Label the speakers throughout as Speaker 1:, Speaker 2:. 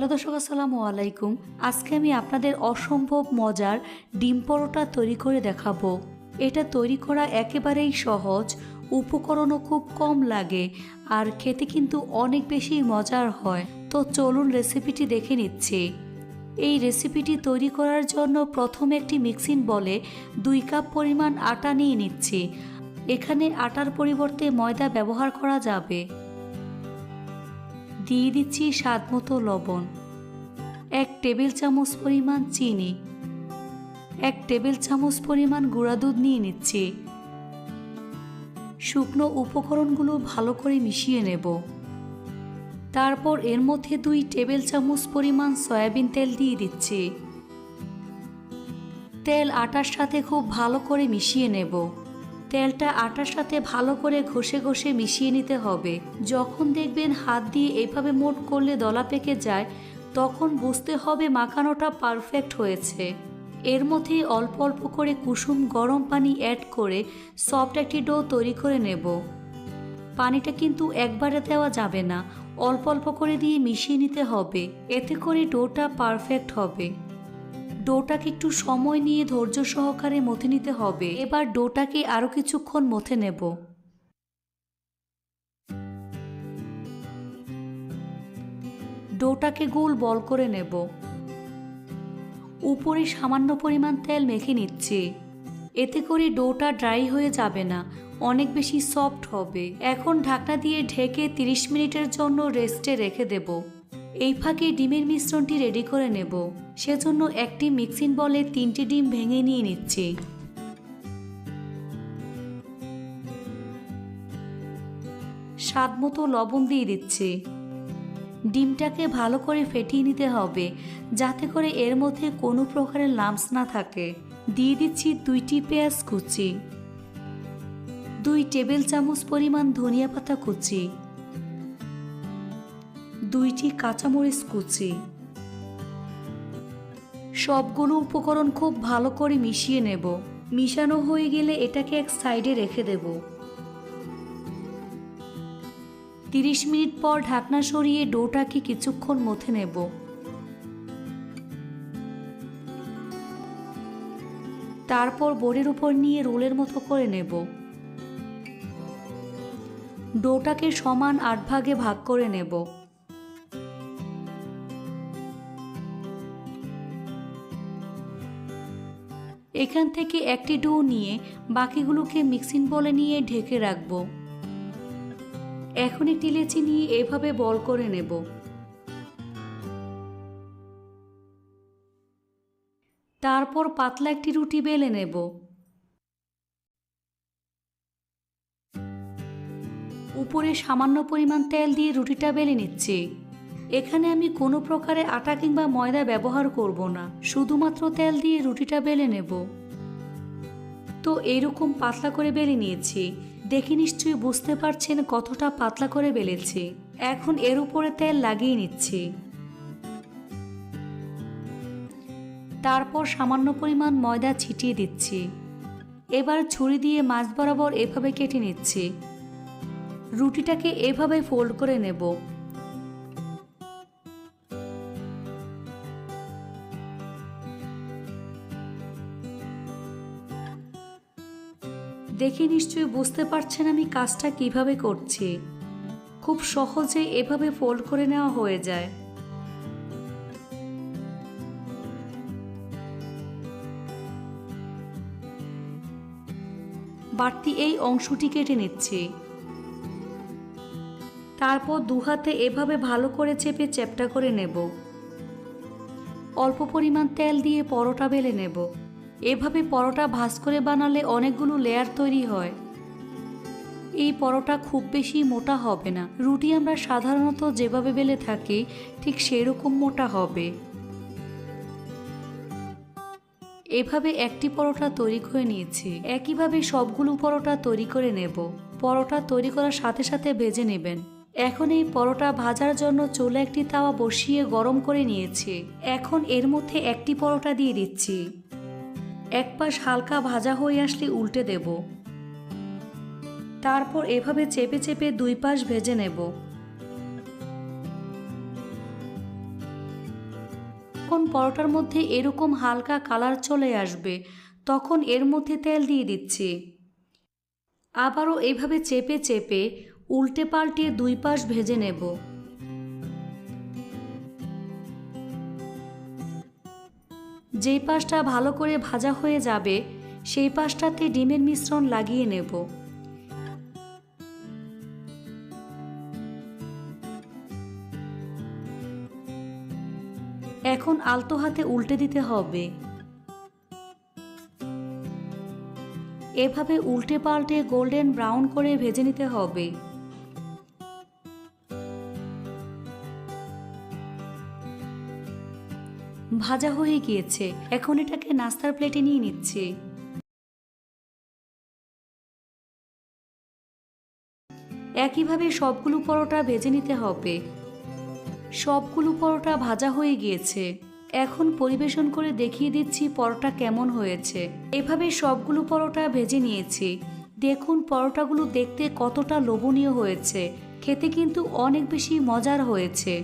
Speaker 1: Hello দর্শক, আসসালামু আলাইকুম। আজকে আমি আপনাদের অসম্ভব মজার ডিম পরোটা তৈরি করে দেখাবো। এটা তৈরি করা একেবারেই সহজ, উপকরণও খুব কম লাগে, আর খেতে কিন্তু অনেক বেশি মজার হয়। তো চলুন রেসিপিটি দেখে নিচ্ছি। এই রেসিপিটি তৈরি করার জন্য প্রথমে একটি মিক্সিং বলে দুই কাপ পরিমাণ আটা নিয়ে নিচ্ছি। এখানে আটার পরিবর্তে ময়দা ব্যবহার করা যাবে। দিয়ে দিচ্ছি স্বাদ মতো লবণ। এক টেবিল চামচ পরিমাণ চিনি, এক টেবিল চামচ পরিমাণ গুঁড়া দুধ নিয়ে নিচ্ছি। শুকনো উপকরণগুলো ভালো করে মিশিয়ে নেব। তারপর এর মধ্যে দুই টেবিল চামচ পরিমাণ সয়াবিন তেল দিয়ে দিচ্ছি। তেল আটার সাথে খুব ভালো করে মিশিয়ে নেব। তেলটা আটার সাথে ভালো করে ঘষে ঘষে মিশিয়ে নিতে হবে। যখন দেখবেন হাত দিয়ে এভাবে মোট করলে দলা পেকে যায় তখন বুঝতে হবে মাখানোটা পারফেক্ট হয়েছে। এর মধ্যে অল্প অল্প করে কুসুম গরম পানি অ্যাড করে সফট একটি ডো তৈরি করে নেব। পানিটা কিন্তু একবারে দেওয়া যাবে না, অল্প অল্প করে দিয়ে মিশিয়ে নিতে হবে, এতে করে ডোটা পারফেক্ট হবে। ডোটাকে একটু সময় নিয়ে ধৈর্য সহকারে মথে নিতে হবে। এবার ডোটাকে আরও কিছুক্ষণ মথে নেব। ডোটাকে গোল বল করে নেব। উপরে সামান্য পরিমাণ তেল মেখে নিচ্ছি। এতে করে ডোটা ড্রাই হয়ে যাবে না, অনেক বেশি সফট হবে। এখন ঢাকনা দিয়ে ঢেকে 30 মিনিটের জন্য রেস্টে রেখে দেব। এই ফাঁকে ডিমের মিশ্রণটি রেডি করে নেব। সেজন্য একটি মিক্সিং বলে তিনটি ডিম ভেঙে নিয়ে নিচ্ছি। স্বাদ মতো লবণ দিয়ে দিচ্ছি। ডিমটাকে ভালো করে ফেটিয়ে নিতে হবে, যাতে করে এর মধ্যে কোনো প্রকারের লাম্পস না থাকে। দিয়ে দিচ্ছি দুইটি পেঁয়াজ কুচি, দুই টেবিল চামচ পরিমাণ ধনিয়া পাতা কুচি, দুইটি কাঁচামরিচ কুচি। সবগুলো উপকরণ খুব ভালো করে মিশিয়ে নেব। মিশানো হয়ে গেলে এটাকে এক সাইডে রেখে দেব। তিরিশ মিনিট পর ঢাকনা সরিয়ে ডোটাকে কিছুক্ষণ মথে নেব। তারপর বোর্ডের উপর নিয়ে রোলের মতো করে নেব। ডোটাকে সমান আট ভাগে ভাগ করে নেব। এখান থেকে একটি ডো নিয়ে বাকিগুলোকে মিক্সিং বলে নিয়ে ঢেকে রাখব। এখন একটি লেচি নিয়ে এভাবে বল করে নেব। তারপর পাতলা একটি রুটি বেলে নেব। উপরে সামান্য পরিমাণ তেল দিয়ে রুটিটা বেলে নিচ্ছি। এখানে আমি কোনো প্রকারে আটা কিংবা ময়দা ব্যবহার করব না, শুধুমাত্র তেল দিয়ে রুটিটা বেলে নেব। তো এরকম পাতলা করে বেলে নিয়েছি। দেখে নিশ্চয়ই বুঝতে পারছেন কতটা পাতলা করে বেলেছি। এখন এর উপরে তেল লাগিয়ে নিচ্ছি। তারপর সামান্য পরিমাণ ময়দা ছিটিয়ে দিচ্ছি। এবার ছুরি দিয়ে মাছ বরাবর এভাবে কেটে নিচ্ছি। রুটিটাকে এভাবে ফোল্ড করে নেব। দেখে নিশ্চয়ই বুঝতে পারছেন আমি কাজটা কীভাবে করছি। খুব সহজে এভাবে ফোল্ড করে নেওয়া হয়ে যায়। বাড়তি এই অংশটি কেটে নিচ্ছি। তারপর দু হাতে এভাবে ভালো করে চেপে চ্যাপটা করে নেব। অল্প পরিমাণ তেল দিয়ে পরোটা বেলে নেব। এভাবে পরোটা ভাজ করে বানালে অনেকগুলো লেয়ার তৈরি হয়। এই পরোটা খুব বেশি মোটা হবে না। রুটি আমরা সাধারণত যেভাবে বেলে থাকি, ঠিক সেরকম মোটা হবে। এভাবে একটি পরোটা তৈরি করে নিয়েছি। একইভাবে সবগুলো পরোটা তৈরি করে নেব। পরোটা তৈরি করার সাথে সাথে ভেজে নেবেন। এখন এই পরোটা ভাজার জন্য চুলে একটি তাওয়া বসিয়ে গরম করে নিয়েছি। এখন এর মধ্যে একটি পরোটা দিয়ে দিচ্ছি। এক পাশ হালকা ভাজা হয়ে আসলে উল্টে দেব। তারপর এভাবে চেপে চেপে দুই পাশ ভেজে নেব। যখন পরোটার মধ্যে এরকম হালকা কালার চলে আসবে, তখন এর মধ্যে তেল দিয়ে দিচ্ছি। আবারও এভাবে চেপে চেপে উল্টে পাল্টে দুই পাশ ভেজে নেব। যেই পাশটা ভালো করে ভাজা হয়ে যাবে, সেই পাশটাতে ডিমের মিশ্রণ লাগিয়ে নেব। এখন আলতো হাতে উল্টে দিতে হবে। এভাবে উল্টে পাল্টে গোল্ডেন ব্রাউন করে ভেজে নিতে হবে। ভাজা হয়ে গিয়েছে। এখন এটাকে নাস্তার প্লেটে নিয়ে নিচ্ছি। একইভাবে সবগুলো পরোটা ভেজে নিতে হবে। সবগুলো পরোটা ভাজা হয়ে গিয়েছে। এখন পরিবেশন করে দেখিয়ে দিচ্ছি পরোটা কেমন হয়েছে। এভাবে সবগুলো পরোটা ভেজে নিয়েছি। দেখুন পরোটাগুলো দেখতে কতটা লোভনীয় হয়েছে। খেতে কিন্তু অনেক বেশি মজার হয়েছে।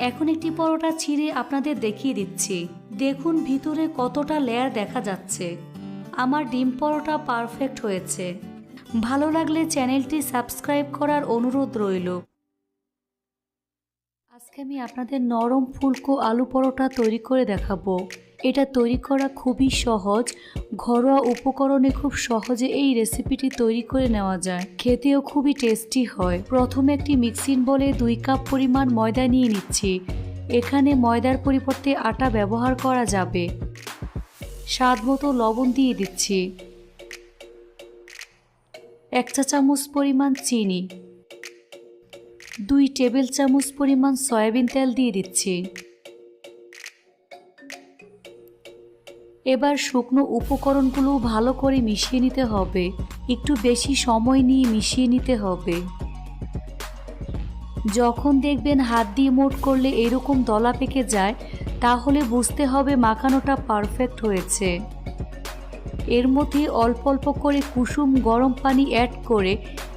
Speaker 1: এখন একটি পরোটা ছিঁড়ে আপনাদের দেখিয়ে দিচ্ছি। দেখুন ভিতরে কতটা লেয়ার দেখা যাচ্ছে। আমার ডিম পরোটা পারফেক্ট হয়েছে। ভালো লাগলে চ্যানেলটি সাবস্ক্রাইব করার অনুরোধ রইল। আজকে আমি আপনাদের নরম ফুলকো আলু পরোটা তৈরি করে দেখাবো। এটা তৈরি করা খুবই সহজ। ঘরোয়া উপকরণে খুব সহজে এই রেসিপিটি তৈরি করে নেওয়া যায়। খেতেও খুবই টেস্টি হয়। প্রথমে একটি মিক্সিং বলে দুই কাপ পরিমাণ ময়দা নিয়ে নিচ্ছি। এখানে ময়দার পরিবর্তে আটা ব্যবহার করা যাবে। স্বাদ মতো লবণ দিয়ে দিচ্ছি। এক চা চামচ পরিমাণ চিনি। দুই টেবিল চামচ পরিমাণ সয়াবিন তেল দিয়ে দিচ্ছি। এবার শুকনো উপকরণগুলো ভালো করে মিশিয়ে নিতে হবে। একটু বেশি সময় নিয়ে মিশিয়ে নিতে হবে। যখন দেখবেন হাত দিয়ে মোট করলে এরকম দলা পেকে যায়, তাহলে বুঝতে হবে মাখানোটা পারফেক্ট হয়েছে। এর মধ্যে অল্প অল্প করে কুসুম গরম পানি অ্যাড করে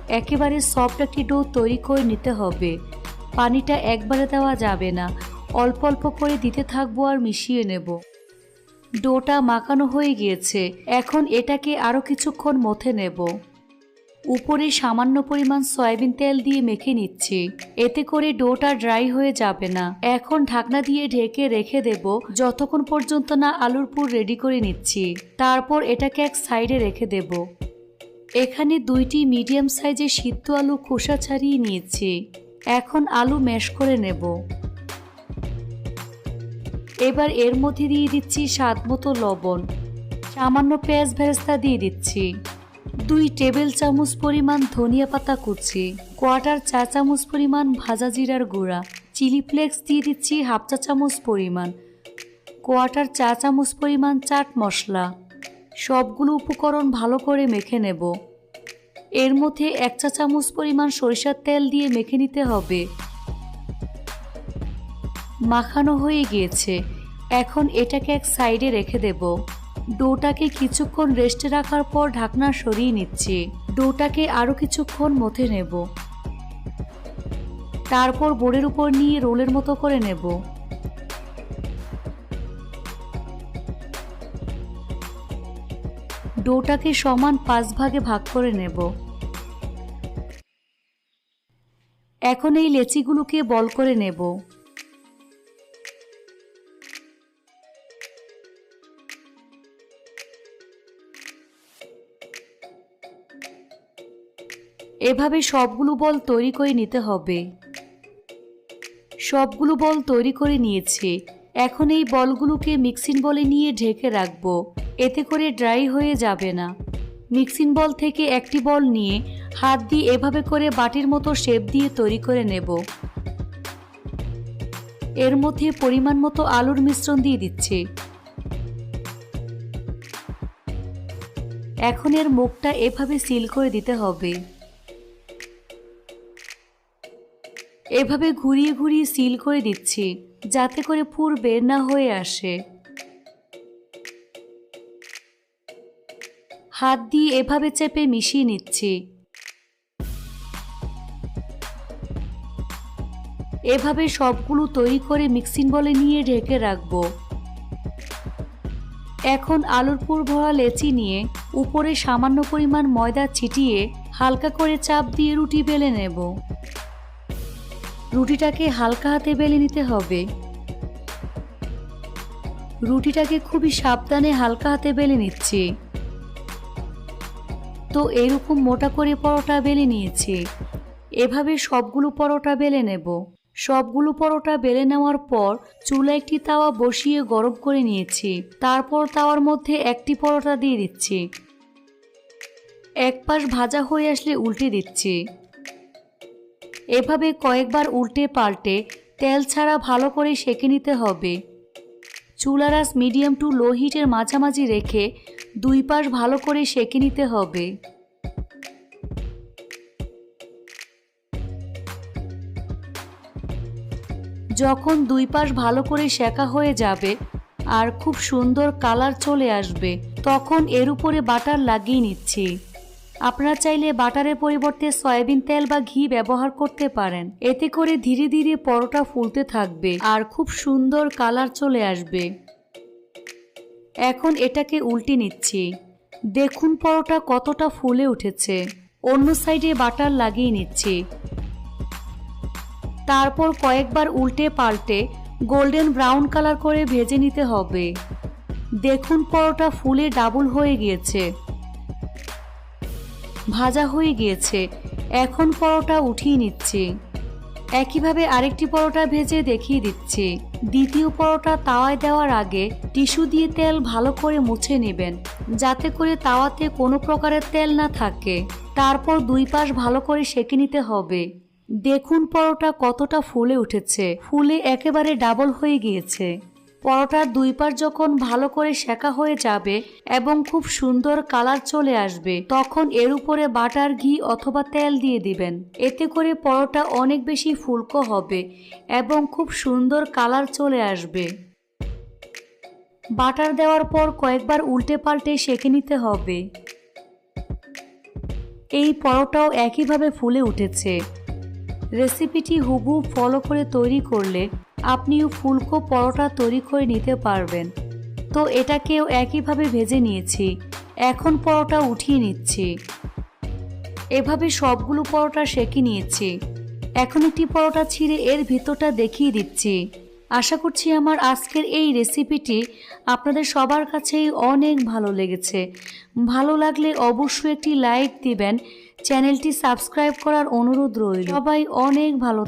Speaker 1: একেবারে সফট একটি ডো তৈরি করে নিতে হবে। পানিটা একবারে দেওয়া যাবে না। অল্প অল্প করে দিতে থাকব আর মিশিয়ে নেব। ডোটা মাখানো হয়ে গিয়েছে। এখন এটাকে আরও কিছুক্ষণ মথে নেব। উপরে সামান্য পরিমাণ সয়াবিন তেল দিয়ে মেখে নিচ্ছি। এতে করে ডোটা ড্রাই হয়ে যাবে না। এখন ঢাকনা দিয়ে ঢেকে রেখে দেব। যতক্ষণ পর্যন্ত না আলুর পুর রেডি করে নিচ্ছি। তারপর এটাকে এক সাইডে রেখে দেব। এখানে দুইটি মিডিয়াম সাইজের সিদ্ধ আলু খোসা ছাড়িয়ে নিয়েছি। এখন আলু ম্যাশ করে নেব। এবার এর মধ্যে দিয়ে দিচ্ছি স্বাদ মতো লবণ। সামান্য পেঁয়াজ ভেরেস্তা দিয়ে দিচ্ছি। দুই টেবিল চামচ পরিমাণ ধনিয়া পাতা কুচি কোয়াটার চা চামচ পরিমাণ ভাজা জিরার গুঁড়া, চিলি ফ্লেক্স দিয়ে দিচ্ছি হাফ চা চামচ পরিমাণ কোয়াটার চা চামচ পরিমাণ চাট মশলা। সবগুলো উপকরণ ভালো করে মেখে নেব। এর মধ্যে এক চা চামচ পরিমাণ সরিষার তেল দিয়ে মেখে নিতে হবে। মাখানো হয়ে গিয়েছে। এখন এটাকে এক সাইডে রেখে দেব। ডোটাকে কিছুক্ষণ রেস্টে রাখার পর ঢাকনা সরিয়ে নিচ্ছি। ডোটাকে আরও কিছুক্ষণ মথে নেব। তারপর বোর্ডের উপর নিয়ে রোলের মতো করে নেব। ডোটাকে সমান পাঁচ ভাগে ভাগ করে নেব। এখন এই লেচিগুলোকে বল করে নেব। এভাবে সবগুলো বল তৈরি করে নিতে হবে। সবগুলো বল তৈরি করে নিয়েছে। এখন এই বলগুলোকে মিক্সিং বলে নিয়ে ঢেকে রাখব। এতে করে ড্রাই হয়ে যাবে না। মিক্সিং বল থেকে একটি বল নিয়ে হাত দিয়ে এভাবে করে বাটির মতো শেপ দিয়ে তৈরি করে নেব। এর মধ্যে পরিমাণ মতো আলুর মিশ্রণ দিয়ে দিচ্ছি। এখন এর মুখটা এভাবে সিল করে দিতে হবে। এভাবে ঘুরিয়ে ঘুরিয়ে সিল করে দিচ্ছি, যাতে করে পুর বের না হয়ে আসে। হাত দিয়ে এভাবে চেপে মিশিয়ে নিচ্ছি। এভাবে সবগুলো তৈরি করে মিক্সিং বলে নিয়ে ঢেকে রাখব। এখন আলুর পুর ভরা লেচি নিয়ে উপরে সামান্য পরিমাণ ময়দা ছিটিয়ে হালকা করে চাপ দিয়ে রুটি বেলে নেব। রুটিটাকে হালকা হাতে বেলে নিতে হবে। রুটিটাকে খুবই সাবধানে হালকা হাতে বেলে নিচ্ছি। তো এরকম মোটা করে পরোটা বেলে নিয়েছি। এভাবে সবগুলো পরোটা বেলে নেব। সবগুলো পরোটা বেলে নেওয়ার পর চুলা একটি তাওয়া বসিয়ে গরম করে নিয়েছি। তারপর তাওয়ার মধ্যে একটি পরোটা দিয়ে দিচ্ছি। এক পাশ ভাজা হয়ে আসলে উল্টে দিচ্ছি। এভাবে কয়েকবার উল্টে পাল্টে তেল ছাড়া ভালো করে সেঁকে নিতে হবে। চুলারাস মিডিয়াম টু লো হিটের মাঝামাঝি রেখে দুই পাশ ভালো করে সেঁকে নিতে হবে। যখন দুই পাশ ভালো করে সেকা হয়ে যাবে আর খুব সুন্দর কালার চলে আসবে, তখন এর উপরে বাটার লাগিয়ে নিচ্ছি। আপনারা চাইলে বাটারের পরিবর্তে সয়াবিন তেল বা ঘি ব্যবহার করতে পারেন। এতে করে ধীরে ধীরে পরোটা ফুলতে থাকবে আর খুব সুন্দর কালার চলে আসবে। এখন এটাকে উল্টে নিচ্ছি। দেখুন পরোটা কতটা ফুলে উঠেছে। অন্য সাইডে বাটার লাগিয়ে নিচ্ছি। তারপর কয়েকবার উল্টে পাল্টে গোল্ডেন ব্রাউন কালার করে ভেজে নিতে হবে। দেখুন পরোটা ফুলে ডাবল হয়ে গিয়েছে। ভাজা হয়ে গিয়েছে। এখন পরোটা উঠিয়ে নিচ্ছি। একইভাবে আরেকটি পরোটা ভেজে দেখিয়ে দিচ্ছি। দ্বিতীয় পরোটা তাওয়ায় দেওয়ার আগে টিস্যু দিয়ে তেল ভালো করে মুছে নেবেন, যাতে করে তাওয়াতে কোনো প্রকারের তেল না থাকে। তারপর দুই পাশ ভালো করে সেঁকে নিতে হবে। দেখুন পরোটা কতটা ফুলে উঠেছে। ফুলে একেবারে ডাবল হয়ে গিয়েছে। পরোটার দুই পার যখন ভালো করে সেকা হয়ে যাবে এবং খুব সুন্দর কালার চলে আসবে, তখন এর উপরে বাটার ঘি অথবা তেল দিয়ে দিবেন। এতে করে পরোটা অনেক বেশি ফুলকো হবে এবং খুব সুন্দর কালার চলে আসবে। বাটার দেওয়ার পর কয়েকবার উল্টে পাল্টে সেঁকে নিতে হবে। এই পরোটাও একইভাবে ফুলে উঠেছে। রেসিপিটি হুবহু ফলো করে তৈরি করলে আপনিও ফুলকো পরোটা তৈরি করে নিতে পারবেন। তো এটাকেও একইভাবে ভেজে নিয়েছি। এখন পরোটা উঠিয়ে নিচ্ছি। এভাবে সবগুলো পরোটা সেঁকে নিয়েছি। এখন একটি পরোটা ছিঁড়ে এর ভিতরটা দেখিয়ে দিচ্ছি। আশা করছি আমার আজকের এই রেসিপিটি আপনাদের সবার কাছেই অনেক ভালো লেগেছে। ভালো লাগলে অবশ্যই একটি লাইক দিবেন। চ্যানেলটি সাবস্ক্রাইব করার অনুরোধ রইল। সবাই অনেক ভালো